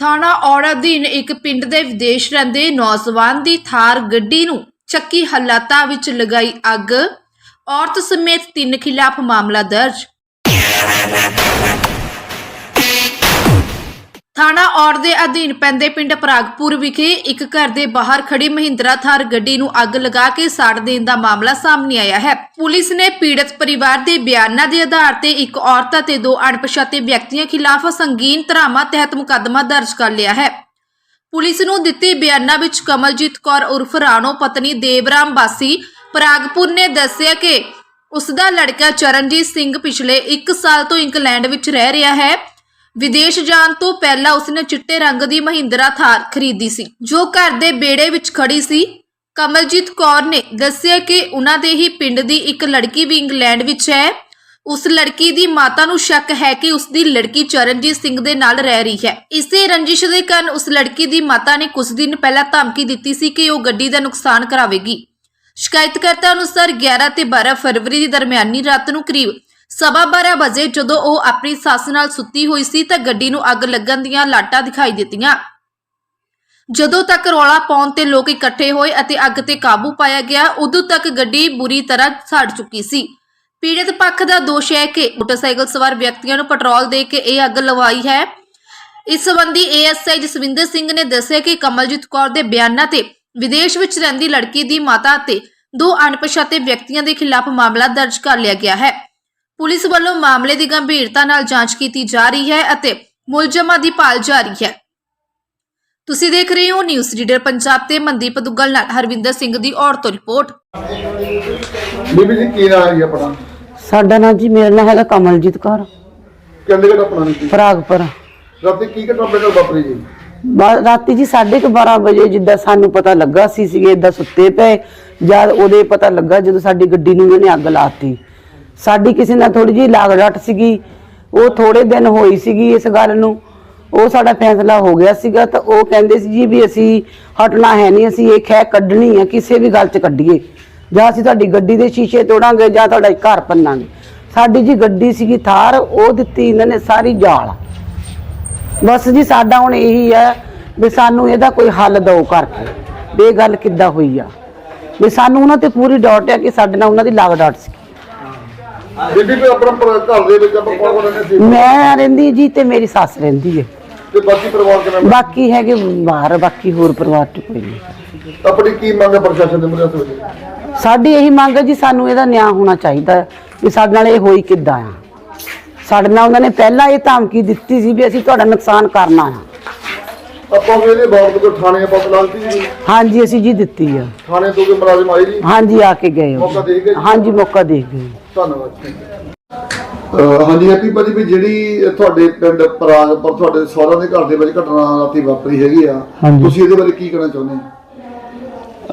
ਥਾਣਾ ਔੜਾ ਅਧੀਨ ਇੱਕ ਪਿੰਡ ਦੇ ਵਿਦੇਸ਼ ਰਹਿੰਦੇ ਨੌਜਵਾਨ ਦੀ ਥਾਰ ਗੱਡੀ ਨੂੰ ਚੱਕੀ ਹਾਲਾਤਾਂ ਵਿੱਚ ਲਗਾਈ ਅੱਗ। ਔਰਤ ਸਮੇਤ ਤਿੰਨ ਖਿਲਾਫ ਮਾਮਲਾ ਦਰਜ। ਥਾਣਾ ਔੜ ਦੇ ਅਧੀਨ ਪੈਂਦੇ ਪਿੰਡ ਪ੍ਰਾਗਪੁਰ ਵਿਖੇ ਇੱਕ ਘਰ ਦੇ ਬਾਹਰ ਖੜੀ ਮਹਿੰਦਰਾ ਥਾਰ ਗੱਡੀ ਨੂੰ ਅੱਗ ਲਗਾ ਕੇ ਸਾੜ ਦੇਣ ਦਾ ਮਾਮਲਾ ਸਾਹਮਣੇ ਆਇਆ ਹੈ। ਪੁਲਿਸ ਨੇ ਪੀੜਤ ਪਰਿਵਾਰ ਦੇ ਬਿਆਨਾਂ ਦੇ ਆਧਾਰ ਤੇ ਇੱਕ ਔਰਤ ਅਤੇ ਦੋ ਅਣਪਛਾਤੇ ਵਿਅਕਤੀਆਂ ਖਿਲਾਫ ਸੰਗੀਨ ਧਾਰਾਵਾਂ ਤਹਿਤ ਮੁਕੱਦਮਾ ਦਰਜ ਕਰ ਲਿਆ ਹੈ। ਪੁਲਿਸ ਨੂੰ ਦਿੱਤੇ ਬਿਆਨਾਂ ਵਿੱਚ ਕਮਲਜੀਤ ਕੌਰ ਉਰਫ ਰਾਣੋ ਪਤਨੀ ਦੇਵਰਾਮ ਬਾਸੀ ਪ੍ਰਾਗਪੁਰ ਨੇ ਦੱਸਿਆ ਕਿ ਉਸ ਦਾ ਲੜਕਾ ਚਰਨਜੀਤ ਸਿੰਘ ਪਿਛਲੇ 1 ਸਾਲ ਤੋਂ ਇੰਗਲੈਂਡ ਵਿੱਚ ਰਹਿ ਰਿਹਾ ਹੈ। ਵਿਦੇਸ਼ ਜਾਣ ਤੋਂ ਪਹਿਲਾਂ ਉਸਨੇ ਚਿੱਟੇ ਰੰਗ ਦੀ ਮਹਿੰਦਰਾ ਥਾਰ ਖਰੀਦੀ ਸੀ, ਜੋ ਘਰ ਦੇ ਬੇੜੇ ਵਿੱਚ ਖੜੀ ਸੀ। ਕਮਲਜੀਤ ਕੌਰ ਨੇ ਦੱਸਿਆ ਕਿ ਉਹਨਾਂ ਦੇ ਹੀ ਪਿੰਡ ਦੀ ਇੱਕ ਲੜਕੀ ਵੀ ਇੰਗਲੈਂਡ ਵਿੱਚ ਹੈ। ਉਸ ਲੜਕੀ ਦੀ ਮਾਤਾ ਨੂੰ ਸ਼ੱਕ ਹੈ ਕਿ ਉਸ ਦੀ ਲੜਕੀ ਚਰਨਜੀਤ ਸਿੰਘ ਦੇ ਨਾਲ ਰਹਿ ਰਹੀ ਹੈ। ਇਸੇ ਰੰਜਿਸ਼ ਦੇ ਕਾਰਨ ਉਸ ਲੜਕੀ ਦੀ ਮਾਤਾ ਨੇ ਕੁਝ ਦਿਨ ਪਹਿਲਾਂ ਧਮਕੀ ਦਿੱਤੀ ਸੀ ਕਿ ਉਹ ਗੱਡੀ ਦਾ ਨੁਕਸਾਨ ਕਰਾਵੇਗੀ। ਸ਼ਿਕਾਇਤਕਰਤਾ ਅਨੁਸਾਰ 11 ਤੇ 12 ਫਰਵਰੀ ਦੀ ਦਰਮਿਆਨੀ ਰਾਤ ਨੂੰ ਕਰੀਬ ਸਵਾ 12 ਵਜੇ ਜਦੋਂ ਉਹ ਆਪਣੀ ਸੱਸ ਨਾਲ ਸੁੱਤੀ ਹੋਈ ਸੀ ਤਾਂ ਗੱਡੀ ਨੂੰ ਅੱਗ ਲੱਗਣ ਦੀਆਂ ਲਾਟਾਂ ਦਿਖਾਈ ਦਿੱਤੀਆਂ। ਜਦੋਂ ਤੱਕ ਰੌਲਾ ਪਾਉਣ ਤੇ ਲੋਕ ਇਕੱਠੇ ਹੋਏ ਅਤੇ ਅੱਗ ਤੇ ਕਾਬੂ ਪਾਇਆ ਗਿਆ, ਉਦੋਂ ਤੱਕ ਗੱਡੀ ਬੁਰੀ ਤਰ੍ਹਾਂ ਸੜ ਚੁੱਕੀ ਸੀ। ਪੀੜਤ ਪੱਖ ਦਾ ਦੋਸ਼ ਹੈ ਕਿ ਮੋਟਰਸਾਈਕਲ ਸਵਾਰ ਵਿਅਕਤੀਆਂ ਨੂੰ ਪੈਟਰੋਲ ਦੇ ਕੇ ਇਹ ਅੱਗ ਲਵਾਈ ਹੈ। ਇਸ ਸੰਬੰਧੀ ਏਐਸਆਈ ਜਸਵਿੰਦਰ ਸਿੰਘ ਨੇ ਦੱਸਿਆ ਕਿ ਕਮਲਜੀਤ ਕੌਰ ਦੇ ਬਿਆਨਾਂ ਤੇ ਵਿਦੇਸ਼ ਵਿੱਚ ਰਹਿੰਦੀ ਲੜਕੀ ਦੀ ਮਾਤਾ ਅਤੇ ਦੋ ਅਣਪਛਾਤੇ ਵਿਅਕਤੀਆਂ ਦੇ ਖਿਲਾਫ ਮਾਮਲਾ ਦਰਜ ਕਰ ਲਿਆ ਗਿਆ ਹੈ। ਪੁਲਿਸ ਵੱਲੋਂ ਮਾਮਲੇ ਦੀ ਗੰਭੀਰਤਾ ਨਾਲ ਜਾਂਚ ਕੀਤੀ ਜਾ ਰਹੀ ਹੈ ਅਤੇ ਮੁਲਜ਼ਮਾਂ ਦੀ ਭਾਲ ਜਾਰੀ ਹੈ। ਤੁਸੀਂ ਦੇਖ ਰਹੇ ਹੋ ਨਿਊਜ਼ ਰੀਡਰ ਪੰਜਾਬ ਤੇ ਮਨਦੀਪ ਦੁੱਗਲ ਨਾਲ ਹਰਵਿੰਦਰ ਸਿੰਘ ਦੀ ਔਰ ਤੋਂ ਰਿਪੋਰਟ। ਬੀਬੀ ਜੀ ਕੀ ਨਾਮ ਹੈ ਆਪਣਾ? ਸਾਡਾ ਨਾਂ ਜੀ ਮੇਰਾ ਨਾਂ ਹੈਗਾ ਕਮਲਜੀਤ ਕੌਰ। ਕਹਿੰਦੇ ਕਿ ਆਪਣਾ ਨਹੀਂ ਫਰਾਗਪੁਰ। ਰਾਤੀ ਕੀ ਘਟਨਾ ਬੇਟਾ ਵਾਪਰੀ ਜੀ? ਬਾ- ਰਾਤੀ ਜੀ 12:30 ਵਜੇ ਜਿੱਦਾਂ ਸਾਨੂੰ ਪਤਾ ਲੱਗਾ ਸੀ ਸੀਗੇ ਇਦਾਂ ਸੁੱਤੇ ਪਏ। ਜਦ ਉਹਦੇ ਪਤਾ ਲੱਗਾ ਜਦੋਂ ਸਾਡੀ ਗੱਡੀ ਨੂੰ ਇਹਨੇ ਅੱਗ ਲਾਤੀ ਸਾਡੀ ਕਿਸੇ ਨਾਲ ਥੋੜੀ ਜਿਹੀ ਲਾਗ ਸੀਗੀ, ਉਹ ਥੋੜੇ ਦਿਨ ਹੋਈ ਸੀਗੀ ਇਸ ਗੱਲ ਨੂੰ, ਉਹ ਸਾਡਾ ਫੈਸਲਾ ਹੋ ਗਿਆ ਸੀਗਾ ਤਾਂ ਉਹ ਕਹਿੰਦੇ ਸੀ ਜੀ ਵੀ ਅਸੀਂ ਹਟਣਾ ਹੈ ਨਹੀਂ, ਅਸੀਂ ਇਹ ਖੈ ਕੱਢਣੀ ਹੈ ਕਿਸੇ ਵੀ ਗੱਲ 'ਚ ਕੱਢੀਏ। ਜਾਂ ਅਸੀਂ ਤੁਹਾਡੀ ਗੱਡੀ ਦੇ ਸ਼ੀਸ਼ੇ ਤੋੜਾਂਗੇ ਜਾਂ ਤੁਹਾਡਾ ਘਰ ਪੰਨਾਂਗੇ ਸਾਡੀ ਜੀ ਗੱਡੀ ਸੀਗੀ ਥਾਰ, ਉਹ ਦਿੱਤੀ ਇਹਨਾਂ ਨੇ ਸਾਰੀ ਜਾਲ। ਬਸ ਜੀ ਸਾਡਾ ਹੁਣ ਇਹੀ ਹੈ ਵੀ ਸਾਨੂੰ ਇਹਦਾ ਕੋਈ ਹੱਲ ਦਿਓ ਕਰਕੇ, ਵੀ ਇਹ ਗੱਲ ਕਿੱਦਾਂ ਹੋਈ ਆ। ਵੀ ਸਾਨੂੰ ਉਹਨਾਂ ਤੇ ਪੂਰੀ ਡਾਟ ਹੈ ਕਿ ਸਾਡੇ ਨਾਲ ਉਹਨਾਂ ਦੀ ਲਾਗ ਡਾਟ ਸੀ। ਬੀਬੀ ਕੋਈ ਆਪਣਾ ਪਰ- ਘਰ ਦੇ ਵਿੱਚ ਆਪਾਂ ਕੌਣ ਕੌਣ ਰਹਿੰਦੇ ਸੀ? ਮੈਂ ਰਹਿੰਦੀ ਜੀ ਤੇ ਮੇਰੀ ਸੱਸ ਰਹਿੰਦੀ ਹੈ। ਤੇ ਬਾਕੀ ਪਰਿਵਾਰ ਕਿਵੇਂ ਬਾਕੀ ਹੈਗੇ ਬਾਹਰ ਬਾਕੀ ਹੋਰ ਪਰਿਵਾਰ ਚ ਕੋਈ ਨਹੀਂ। ਆਪਣੀ ਕੀ ਮੰਗ ਹੈ ਪ੍ਰਸ਼ਾਸਨ ਦੇ ਮੁਰੇ ਹੱਥ ਵਿੱਚ ਸਾਡੀ ਇਹੀ ਮੰਗ ਹੈ ਜੀ ਸਾਨੂੰ ਇਹਦਾ ਨਿਆਂ ਹੋਣਾ ਚਾਹੀਦਾ ਹੈ ਵੀ ਸਾਡੇ ਨਾਲ ਇਹ ਹੋਈ ਕਿੱਦਾਂ ਆ। ਸਾਡੇ ਨਾਲ ਉਹਨਾਂ ਨੇ ਪਹਿਲਾਂ ਇਹ ਧਮਕੀ ਦਿੱਤੀ ਸੀ ਵੀ ਅਸੀਂ ਤੁਹਾਡਾ ਨੁਕਸਾਨ ਕਰਨਾ ਆ। ਆਪਾਂ ਵੀ ਇਹਦੇ ਬਾਬਤ ਕੋਈ ਥਾਣੇ ਆਪਾਂ ਬੁਲਾਉਂਦੀ ਜੀ? ਹਾਂਜੀ ਅਸੀਂ ਜੀ ਦਿੱਤੀ ਆ। ਥਾਣੇ ਤੋਂ ਕੋਈ ਮੁਲਾਜ਼ਮ ਆਏ ਜੀ? ਹਾਂਜੀ ਆ ਕੇ ਗਏ। ਮੌਕਾ ਦੇ ਗਏ ਜੀ? ਹਾਂਜੀ ਮੌਕਾ ਦੇ ਗਏ। ਧੰਨਵਾਦ ਹਾਂਜੀ ਹੈਪੀ ਭਾਜੀ ਵੀ ਜਿਹੜੀ ਤੁਹਾਡੇ ਪਿੰਡ ਪਰਾਗਪੁਰ ਤੁਹਾਡੇ ਸਹੁਰਿਆਂ ਦੇ ਘਰ ਦੇ ਵਿੱਚ ਘਟਨਾ ਰਾਤੀ ਵਾਪਰੀ ਹੈਗੀ ਆ। ਹਾਂਜੀ। ਤੁਸੀਂ ਇਹਦੇ ਬਾਰੇ ਕੀ ਕਹਿਣਾ ਚਾਹੁੰਦੇ ਹੋ?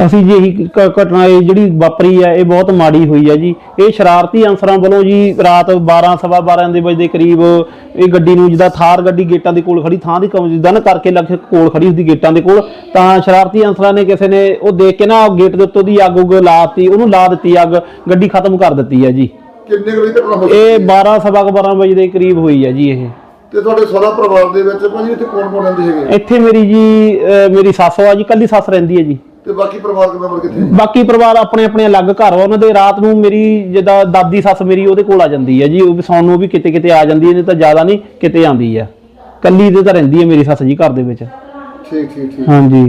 ਅਸੀਂ ਜੀ ਇਹੀ ਘਟਨਾ ਇਹ ਜਿਹੜੀ ਵਾਪਰੀ ਹੈ ਇਹ ਬਹੁਤ ਮਾੜੀ ਹੋਈ ਹੈ ਜੀ। ਇਹ ਸ਼ਰਾਰਤੀ ਅਨਸਰਾਂ ਵੱਲੋਂ ਜੀ ਰਾਤ 12 ਸਵਾ 12 ਦੇ ਵਜੇ ਦੇ ਕਰੀਬ ਇਹ ਗੱਡੀ ਨੂੰ ਜਿੱਦਾਂ ਥਾਰ ਗੱਡੀ ਗੇਟਾਂ ਦੇ ਕੋਲ ਖੜੀ ਥਾਂ ਦੀ ਕਮ ਜਿੱਦਾਂ ਨਾ ਕਰਕੇ ਲੱਗ ਕੋਲ ਖੜੀ ਹੁੰਦੀ ਗੇਟਾਂ ਦੇ ਕੋਲ। ਤਾਂ ਸ਼ਰਾਰਤੀ ਅਨਸਰਾਂ ਨੇ ਕਿਸੇ ਨੇ ਉਹ ਦੇਖ ਕੇ ਨਾ ਗੇਟ ਦੇ ਉੱਤੋਂ ਦੀ ਅੱਗ ਉੱਗ ਲਾਤੀ ਉਹਨੂੰ ਲਾ ਦਿੱਤੀ ਅੱਗ ਗੱਡੀ ਖਤਮ ਕਰ ਦਿੱਤੀ ਹੈ ਜੀ। ਕਿੰਨੇ ਕੁ ਵਜੇ ਘਟਨਾ ਹੋ ਇਹ 12 ਸਵਾ 12 ਵਜੇ ਦੇ ਕਰੀਬ ਹੋਈ ਹੈ ਜੀ ਇਹ। ਤੇ ਤੁਹਾਡੇ ਸਹੁਰਾ ਪਰਿਵਾਰ ਦੇ ਵਿੱਚ ਭਾਜੀ ਇੱਥੇ ਕੌਣ ਕੌਣ ਰਹਿੰਦੇ ਹੈਗੇ? ਇੱਥੇ ਮੇਰੀ ਜੀ ਅਹ ਮੇਰੀ ਸੱਸ ਆ ਜੀ ਕੱਲੀ ਸੱਸ ਰਹਿੰਦੀ ਹੈ ਜੀ। ਤੇ ਬਾਕੀ ਪਰਿਵਾਰ ਦੇ ਮੈਂਬਰ ਕਿੱਥੇ? ਬਾਕੀ ਪਰਿਵਾਰ ਆਪਣੇ ਆਪਣੇ ਅਲੱਗ ਘਰ ਵਾ ਉਹਨਾਂ ਦੇ ਰਾਤ ਨੂੰ ਮੇਰੀ ਜਿੱਦਾਂ ਦਾਦੀ ਸੱਸ ਮੇਰੀ ਉਹਦੇ ਕੋਲ ਆ ਜਾਂਦੀ ਹੈ ਜੀ ਉਹ ਵੀ ਸੌਣ ਨੂੰ ਵੀ ਕਿਤੇ ਕਿਤੇ ਆ ਜਾਂਦੀ ਹੈ ਨਹੀਂ ਤਾਂ ਜ਼ਿਆਦਾ ਨਹੀਂ ਕਿਤੇ ਆਉਂਦੀ ਹੈ ਕੱਲੀ ਦੇ ਤਾਂ ਰਹਿੰਦੀ ਹੈ ਮੇਰੀ ਸੱਸ ਜੀ ਘਰ ਦੇ ਵਿੱਚ। ਠੀਕ ਠੀਕ ਠੀਕ। ਹਾਂਜੀ।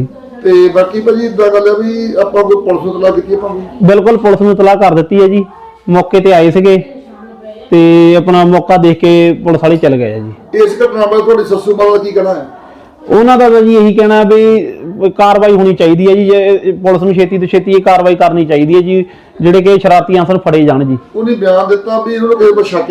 ਤੇ ਬਾਕੀ ਭਾਜੀ ਇਦਾਂ ਗੱਲ ਹੈ ਵੀ ਆਪਾਂ ਕੋਈ ਪੁਲਿਸ ਨੂੰ ਤਲਾਕ ਕੀਤੀ ਆਪਾਂ ਨੂੰ ਬਿਲਕੁਲ ਪੁਲਿਸ ਨੂੰ ਇਤਲਾਹ ਕਰ ਦਿੱਤੀ ਹੈ ਜੀ ਮੌਕੇ ਤੇ ਆਏ ਸੀਗੇ ਤੇ ਆਪਣਾ ਮੌਕਾ ਦੇਖ ਕੇ ਪੁਲਿਸ ਵਾਲੇ ਚਲ ਗਏ ਆ ਜੀ। ਇਸ ਘਟਨਾ ਬਾਰੇ ਤੁਹਾਡੀ ਸੱਸੂ ਮਾਂ ਦਾ ਕੀ ਕਹਿਣਾ ਹੈ? ਉਹਨਾਂ ਦਾ ਤਾਂ ਜੀ ਇਹੀ ਕਹਿਣਾ ਵੀ ਕਾਰਵਾਈ ਹੋਣੀ ਚਾਹੀਦੀ ਹੈ ਜੀ ਜੇ ਇਹ ਪੁਲਿਸ ਨੂੰ ਛੇਤੀ ਤੋਂ ਛੇਤੀ ਇਹ ਕਾਰਵਾਈ ਕਰਨੀ ਚਾਹੀਦੀ ਹੈ ਜੀ ਜਿਹੜੇ ਕਿ ਸ਼ਰਾਰਤੀ ਅਨਸਰ ਫੜੇ ਜਾਣ ਜੀ। ਉਹਨੇ ਬਿਆਨ ਦਿੱਤਾ ਵੀ ਇਹਨਾਂ ਨੂੰ ਪਰ ਸ਼ੱਕ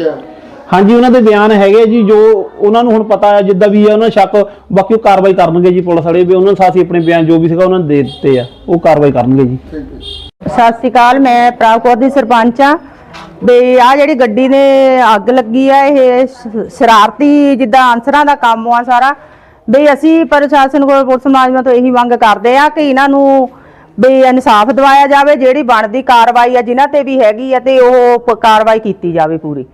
ਹਾਂਜੀ ਉਹਨਾਂ ਦੇ ਬਿਆਨ ਹੈਗੇ ਜੀ ਜੋ ਉਹਨਾਂ ਨੂੰ ਹੁਣ ਪਤਾ ਹੈ ਜਿੱਦਾਂ ਵੀ ਹੈ ਉਹਨਾਂ ਸ਼ੱਕ ਬਾਕੀ ਉਹ ਕਾਰਵਾਈ ਕਰਨਗੇ ਜੀ ਪੁਲਿਸ ਵਾਲੇ ਵੀ ਉਹਨਾਂ ਨੂੰ ਸਾਥੀ ਆਪਣੇ ਬਿਆਨ ਜੋ ਵੀ ਸੀਗਾ ਉਹਨਾਂ ਨੂੰ ਦੇ ਦਿੱਤੇ ਆ ਉਹ ਕਾਰਵਾਈ ਕਰਨਗੇ ਜੀ। ਸਤਿ ਸ਼੍ਰੀ ਅਕਾਲ ਮੈਂ ਪ੍ਰਾਪਕੌਰ ਦੀ ਸਰਪੰਚ ਆ ਵੀ ਆ ਜਿਹੜੀ ਗੱਡੀ ਨੇ ਅੱਗ ਲੱਗੀ ਆ ਇਹ ਸ਼ਰਾਰਤੀ ਜਿੱਦਾਂ ਅਨਸਰਾਂ ਦਾ ਕੰਮ ਆ ਸਾਰਾ ਬਈ ਅਸੀਂ ਪ੍ਰਸ਼ਾਸਨ ਕੋਲ ਪੁਲਿਸ ਮੁਲਾਜ਼ਮਾਂ ਤੋਂ ਇਹੀ ਮੰਗ ਕਰਦੇ ਆ ਕਿ ਇਹਨਾਂ ਨੂੰ ਬਈ ਇਨਸਾਫ ਦਿਵਾਇਆ ਜਾਵੇ, ਜਿਹੜੀ ਬਣਦੀ ਕਾਰਵਾਈ ਆ, ਜਿਨ੍ਹਾਂ ਤੇ ਵੀ ਹੈਗੀ ਆ ਤੇ ਉਹ ਪ- ਕਾਰਵਾਈ ਕੀਤੀ ਜਾਵੇ ਪੂਰੀ।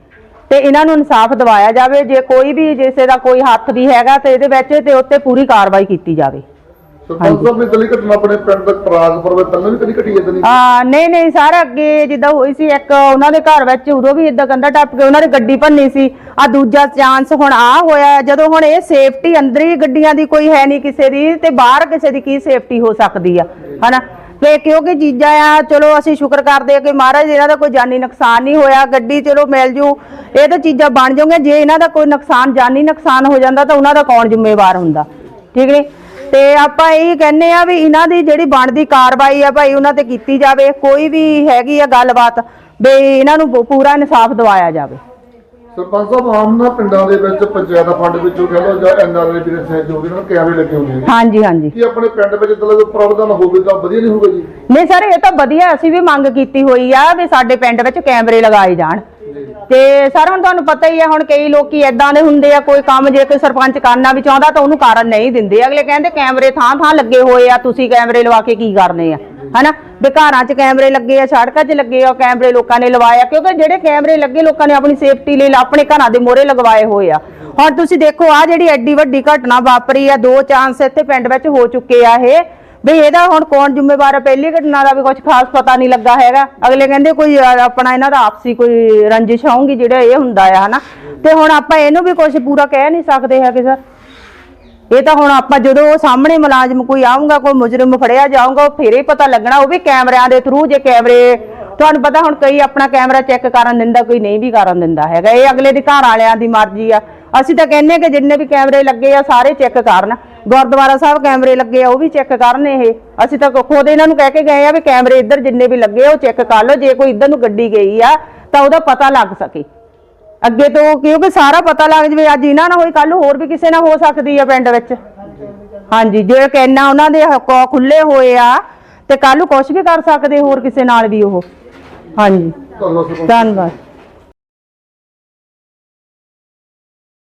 ਤੇ ਇਹਨਾਂ ਨੂੰ ਇਨਸਾਫ ਦਿਵਾਇਆ ਜਾਵੇ, ਜੇ ਕੋਈ ਵੀ ਜਿਸੇ ਦਾ ਕੋਈ ਹੱਥ ਵੀ ਹੈਗਾ ਤੇ ਇਹਦੇ ਵਿੱਚ ਤੇ ਉੱਤੇ ਪੂਰੀ ਕਾਰਵਾਈ ਕੀਤੀ ਜਾਵੇ। ਸਰਪੰਚ ਸਾਹਿਬ ਨੇ ਤਲੀ ਘਟਨਾ ਆਪਣੇ ਪਿੰਡ ਪਰਾਗਪੁਰ ਵਿੱਚ ਪਹਿਲਾਂ ਵੀ ਕਦੀ ਘਟੀ ਇਦਾਂ ਨਹੀਂ? ਆ ਨਹੀਂ ਨਹੀਂ ਸਾਰਾ ਅੱਗੇ ਜਿੱਦਾਂ ਹੋਈ ਸੀ ਇੱਕ ਉਹਨਾਂ ਦੇ ਘਰ ਵਿੱਚ ਉਦੋਂ ਵੀ ਇਦਾਂ ਕੰਧਾ ਟੱਪ ਕੇ ਉਹਨਾਂ ਦੀ ਗੱਡੀ ਭੰਨੀ ਸੀ। ਆ ਦੂਜਾ ਚਾਂਸ ਹੁਣ ਆ ਹੋਇਆ ਜਦੋਂ ਹੁਣ ਇਹ ਸੇਫਟੀ ਅੰਦਰ ਹੀ ਗੱਡੀਆਂ ਦੀ ਕੋਈ ਹੈ ਨਹੀਂ ਕਿਸੇ ਦੀ ਤੇ ਬਾਹਰ ਕਿਸੇ ਦੀ ਕੀ ਸੇਫਟੀ ਹੋ ਸਕਦੀ ਆ ਹਨਾ? ਤੇ ਕਿਉਂਕਿ ਚੀਜ਼ਾਂ ਆ ਚਲੋ ਅਸੀਂ ਸ਼ੁਕਰ ਕਰਦੇ ਆ ਕਿ ਮਹਾਰਾਜ ਇਹਨਾਂ ਦਾ ਕੋਈ ਜਾਨੀ ਨੁਕਸਾਨ ਨਹੀਂ ਹੋਇਆ ਗੱਡੀ ਚਲੋ ਮਿਲ ਜੂ ਇਹ ਤਾਂ ਚੀਜ਼ਾਂ ਬਣ ਜਾਊਗੀਆਂ ਜੇ ਇਹਨਾਂ ਦਾ ਕੋਈ ਨੁਕਸਾਨ ਜਾਨੀ ਨੁਕਸਾਨ ਹੋ ਜਾਂਦਾ ਤਾਂ ਉਹਨਾਂ ਦਾ ਕੌਣ ਜ਼ਿੰਮੇਵਾਰ ਹੁੰਦਾ ਠੀਕ ਨੇ? ਤੇ ਆਪਾਂ ਇਹ ਕਹਿੰਨੇ ਆ ਵੀ ਇਹਨਾਂ ਦੀ ਜਿਹੜੀ ਬਣਦੀ ਕਾਰਵਾਈ ਆ ਭਾਈ ਉਹਨਾਂ ਤੇ ਕੀਤੀ ਜਾਵੇ ਕੋਈ ਵੀ ਹੈਗੀ ਆ ਗੱਲਬਾਤ ਵੀ ਇਹਨਾਂ ਨੂੰ ਪੂਰਾ ਇਨਸਾਫ ਦਿਵਾਇਆ ਜਾਵੇ। ਸਰਪੰਚ ਸਾਹਿਬ ਆਮ ਨਾ ਪਿੰਡਾਂ ਦੇ ਵਿੱਚ ਪੰਚਾਇਤ ਫੰਡ ਵਿੱਚੋਂ ਕਹਿ ਲਓ ਜਾਂ ਐਨਆਰਆਈ ਵੀ ਸਹਿਜ ਹੋਵੇ ਨਾ ਕੈਮਰੇ ਲੱਗੇ ਹੁੰਦੇ ਨੇ ਹਾਂਜੀ ਹਾਂਜੀ। ਕੀ ਆਪਣੇ ਪਿੰਡ ਵਿੱਚ ਇਦਾਂ ਦਾ ਪ੍ਰਾਵਧਾਨ ਹੋਵੇ ਤਾਂ ਵਧੀਆ ਨਹੀਂ ਹੋਊਗਾ ਜੀ? ਨਹੀਂ ਸਰ ਇਹ ਤਾਂ ਵਧੀਆ ਅਸੀਂ ਵੀ ਮੰਗ ਕੀਤੀ ਹੋਈ ਆ ਵੀ ਸਾਡੇ ਪਿੰਡ ਵਿੱਚ ਕੈਮਰੇ ਲਗਾਏ ਜਾਣ। ਤੇ ਸਰ, ਹੁਣ ਤੁਹਾਨੂੰ ਪਤਾ ਹੀ ਹੈ ਹੁਣ ਕਈ ਲੋਕੀ ਐਦਾਂ ਦੇ ਹੁੰਦੇ ਆ, ਕੋਈ ਕੰਮ ਜੇ ਕੋਈ ਸਰਪੰਚ ਕਰਨਾ ਵੀ ਚਾਹੁੰਦਾ ਤਾਂ ਉਹਨੂੰ ਕਾਰਨ ਨਹੀਂ ਦਿੰਦੇ। ਅਗਲੇ ਕਹਿੰਦੇ ਕੈਮਰੇ ਥਾਂ ਥਾਂ ਲੱਗੇ ਹੋਏ ਆ, ਤੁਸੀਂ ਕੈਮਰੇ ਲਵਾ ਕੇ ਕੀ ਕਰਨੇ ਆ? ਹਨਾ? ਵੀ ਘਰਾਂ 'ਚ ਕੈਮਰੇ ਲੱਗੇ ਆ, ਸੜਕਾਂ 'ਚ ਲੱਗੇ ਆ ਕੈਮਰੇ ਲੋਕਾਂ ਨੇ ਲਵਾਇਆ, ਕਿਉਂਕਿ ਜਿਹੜੇ ਕੈਮਰੇ ਲੱਗੇ ਲੋਕਾਂ ਨੇ ਆਪਣੀ ਸੇਫਟੀ ਲਈ ਆਪਣੇ ਘਰਾਂ ਦੇ ਮੋਹਰੇ ਲਗਵਾਏ ਹੋਏ ਆ। ਹੁਣ ਤੁਸੀਂ ਦੇਖੋ ਆ ਜਿਹੜੀ ਐਡੀ ਵੱਡੀ ਘਟਨਾ ਵਾਪਰੀ ਆ, ਦੋ ਚਾਂਸ ਇੱਥੇ ਪਿੰਡ ਵਿੱਚ ਹੋ ਚੁੱਕੇ ਆ ਇਹ। ਬਈ ਇਹਦਾ ਹੁਣ ਕੌਣ ਜ਼ਿੰਮੇਵਾਰ ਹੈ ਪਹਿਲੀ ਘਟਨਾ ਦਾ ਵੀ ਕੁਝ ਖਾਸ ਪਤਾ ਨਹੀਂ ਲੱਗਾ ਹੈਗਾ। ਅਗਲੇ ਕਹਿੰਦੇ ਕੋਈ ਅ, ਆਪਣਾ ਇਹਨਾਂ ਦਾ ਆਪਸੀ ਕੋਈ ਰੰਜਿਸ਼ ਹੋਊਗੀ ਜਿਹੜਾ ਇਹ ਹੁੰਦਾ ਆ ਹਨਾ? ਤੇ ਹੁਣ ਆਪਾਂ ਇਹਨੂੰ ਵੀ ਕੁਝ ਪੂਰਾ ਕਹਿ ਨਹੀਂ ਸਕਦੇ ਹੈਗੇ ਸਰ। ਇਹ ਤਾਂ ਹੁਣ ਆਪਾਂ ਜਦੋਂ ਉਹ ਸਾਹਮਣੇ ਮੁਲਾਜ਼ਮ ਕੋਈ ਆਊਗਾ ਕੋਈ ਮੁਜਰਮ ਫੜਿਆ ਜਾਊਗਾ ਉਹ ਫੇਰੇ ਪਤਾ ਲੱਗਣਾ ਉਹ ਵੀ ਕੈਮਰਿਆਂ ਦੇ ਥਰੂ ਜੇ ਕੈਮਰੇ। ਤੁਹਾਨੂੰ ਪਤਾ ਹੁਣ ਕਈ ਆਪਣਾ ਕੈਮਰਾ ਚੈੱਕ ਕਰਨ ਦਿੰਦਾ ਕੋਈ ਨਹੀਂ ਵੀ ਕਰਨ ਦਿੰਦਾ ਹੈਗਾ। ਇਹ ਅਗਲੇ ਦੇ ਘਰ ਵਾਲਿਆਂ ਦੀ ਮਰਜ਼ੀ ਆ। ਅਸੀਂ ਤਾਂ ਕਹਿੰਨੇ ਕਿ ਜਿੰਨੇ ਵੀ ਕੈਮਰੇ ਲੱਗੇ ਆ ਸਾਰੇ ਚੈੱਕ ਕਰਨ। ਗੁਰਦੁਆਰਾ ਸਾਹਿਬ ਕੈਮਰੇ ਲੱਗੇ ਆ ਉਹ ਵੀ ਚੈੱਕ ਕਰਨ ਇਹ। ਅਸੀਂ ਤਾਂ ਖੁਦ ਇਹਨਾਂ ਨੂੰ ਕਹਿ ਕੇ ਗਏ ਆ ਵੀ ਕੈਮਰੇ ਇੱਧਰ ਜਿੰਨੇ ਵੀ ਲੱਗੇ ਆ ਉਹ ਚੈੱਕ ਕਰ ਲਓ। ਜੇ ਕੋਈ ਇੱਧਰ ਨੂੰ ਗੱਡੀ ਗਈ ਆ ਤਾਂ ਉਹਦਾ ਪਤਾ ਲੱਗ ਸਕੇ। ਅੱਗੇ ਤੋਂ ਕਿਉਂਕਿ ਸਾਰਾ ਪਤਾ ਲੱਗ ਜਵੇ ਅੱਜ ਇਹਨਾਂ ਨਾਲ ਹੋਈ ਕੱਲ ਹੋਰ ਵੀ ਕਿਸੇ ਨਾਲ ਹੋ ਸਕਦੀ ਆ ਪਿੰਡ ਵਿੱਚ। ਹਾਂਜੀ ਜੇ ਕਹਿਣਾ ਉਹਨਾਂ ਦੇ ਹੱਕ ਖੁੱਲੇ ਹੋਏ ਆ ਤੇ ਕੱਲ ਨੂੰ ਕੁਝ ਵੀ ਕਰ ਸਕਦੇ ਹੋਰ ਕਿਸੇ ਨਾਲ ਵੀ ਉਹ। ਹਾਂਜੀ। ਧੰਨਵਾਦ।